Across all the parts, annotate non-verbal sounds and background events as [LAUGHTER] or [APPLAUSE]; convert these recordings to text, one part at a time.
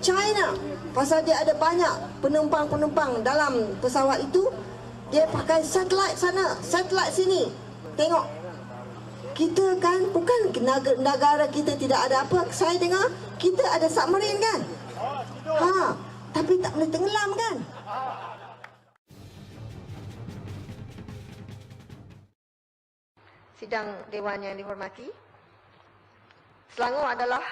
China pasal dia ada banyak penumpang-penumpang dalam pesawat itu dia pakai satelit sana, satelit sini. Tengok. Kita kan bukan negara, kita tidak ada apa. Saya dengar kita ada submarine kan? Ha, tapi tak boleh tenggelam kan? Sidang Dewan yang dihormati. Selangor adalah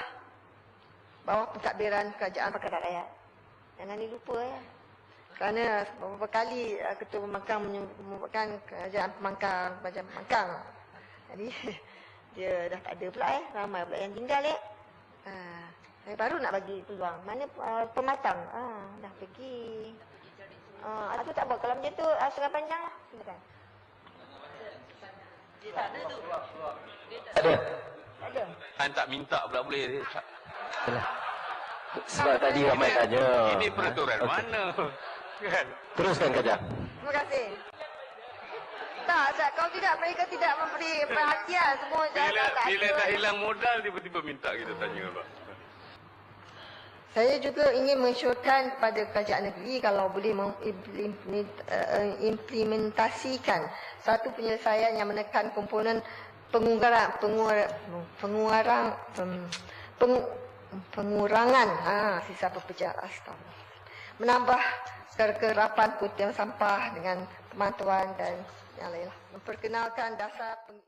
bawah pentadbiran Kerajaan Pakatan Rakyat. Jangan dilupa ya. Kerana beberapa kali uh, Ketua Pemangkang menyebutkan Kerajaan Pemangkang, Kerajaan Pemangkang. Jadi [LAUGHS] dia dah tak ada pula eh. Ramai pula yang tinggal eh. Saya baru nak bagi peluang. Mana uh, pematang? Ah, dah pergi. Ah, uh, itu tak apa. Kalau macam tu, uh, setengah panjang lah. Silakan. Ada. Tak ada. Han tak minta pula boleh. Yalah. [LAUGHS] Sebab tadi ramai tanya. Ini peraturan Okey. mana? Kan? Teruskan Kajak. Terima kasih. Tak, tak, kalau tidak mereka tidak memberi perhatian semua Bila, tak bila ada. dah hilang modal, tiba-tiba minta kita tanya apa. Saya juga ingin mensyorkan kepada kerajaan negeri kalau boleh mengimplementasikan satu penyelesaian yang menekan komponen pengurangan pengurangan pengurangan peng, pengurangan ha, sisa pekerjaan astagfirullah. Menambah kekerapan kutian sampah dengan pemantauan dan yang lain. Memperkenalkan dasar peng,